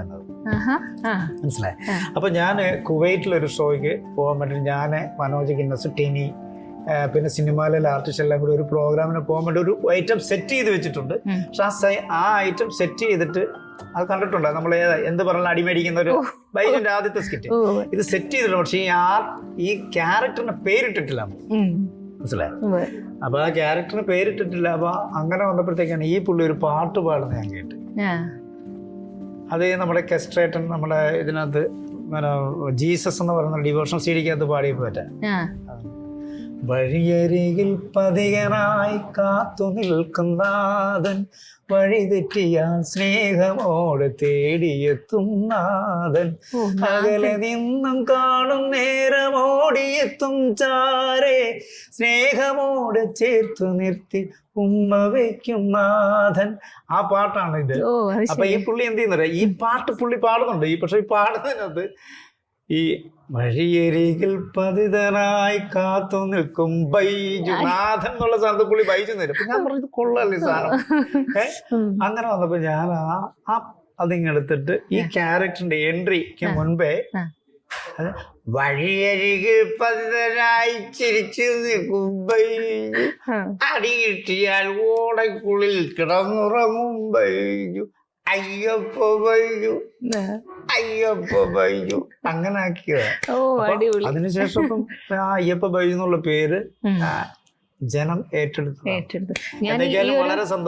പറയുന്നത്. മനസ്സിലായി. അപ്പൊ ഞാൻ കുവൈറ്റിലൊരു ഷോയ്ക്ക് പോകാൻ വേണ്ടി ഞാൻ മനോജ് ഗിന്നസ് ടിനി പിന്നെ സിനിമയിലെ ആർട്ടിസ്റ്റ് എല്ലാം കൂടി ഒരു പ്രോഗ്രാമിന് പോകാൻ വേണ്ടി ഒരു ഐറ്റം സെറ്റ് ചെയ്ത് വെച്ചിട്ടുണ്ട്. പക്ഷെ ആ ഐറ്റം സെറ്റ് ചെയ്തിട്ട് അത് കണ്ടിട്ടുണ്ട്? നമ്മൾ എന്ത് പറഞ്ഞാൽ അടിമേടിക്കുന്ന ഒരു ബൈജന്റെ ആദ്യത്തെ സ്കിറ്റ് ഇത് സെറ്റ് ചെയ്തിട്ടുണ്ട്. പക്ഷേ ഈ ആ ഈ ക്യാരക്ടറിന് പേരിട്ടിട്ടില്ല. മനസ്സിലായി? അപ്പൊ ആ ക്യാരക്ടറിന് പേരിട്ടിട്ടില്ല. അപ്പൊ അങ്ങനെ വന്നപ്പോഴത്തേക്കാണ് ഈ പുള്ളി ഒരു പാട്ട് പാടുന്നത് ഞാൻ കേട്ട്. അത് നമ്മുടെ കെസ്ട്രേറ്റൻ നമ്മുടെ ഇതിനകത്ത് ജീസസ് എന്ന് പറയുന്ന ഡിവോഷണൽ സീഡിക്കകത്ത് പാടിയപ്പോ പറ്റാ ആ. വഴിയരികിൽ പതികനായി കാത്തു നിൽക്കുന്നാഥൻ വഴി തെറ്റിയാൽ സ്നേഹമോടെ തേടിയെത്തും നാഥൻ. അകലെ നിന്നും കാണും നേരമോടിയെത്തും ചാരേ സ്നേഹമോടെ ചേർത്തു നിർത്തി ഉമ്മ വയ്ക്കും നാഥൻ. ആ പാട്ടാണ് ഇത്. അപ്പൊ ഈ പുള്ളി എന്ത് ചെയ്യുന്നില്ല ഈ പാട്ട് പുള്ളി പാടുന്നുണ്ട്. ഈ പക്ഷെ ഈ പാടുന്നതിനകത്ത് ഈ വഴിയരികിൽ പതിതനായി കാത്തു നിൽക്കും ബൈജു. നാഥൻ എന്നുള്ള സ്ഥലത്ത് പുള്ളി ബൈജു തരും ഞാൻ പറഞ്ഞു കൊള്ളല്ലേ സാധനം ഏഹ് അങ്ങനെ വന്നപ്പോ ഞാൻ ആ ആ അതിങ്ങെടുത്തിട്ട് ഈ ക്യാരക്ടറിന്റെ എൻട്രിക്ക് മുൻപേ വഴിയരികിൽ പതിതനായി ചിരിച്ചു നിൽക്കും ബൈജു. അടി കിട്ടിയാൽ ഓടക്കുള്ളിൽ കിടന്നുറങ്ങും ബൈജു. അയ്യപ്പ ബൈജു. അയ്യപ്പ ബൈജു. അങ്ങനെ ആക്കിയതാ അതിനുശേഷം ആ അയ്യപ്പ ബൈജു എന്നുള്ള പേര് ജനം ഏറ്റെടുത്തു. ഏറ്റെടുത്തു വളരെ സന്തോഷം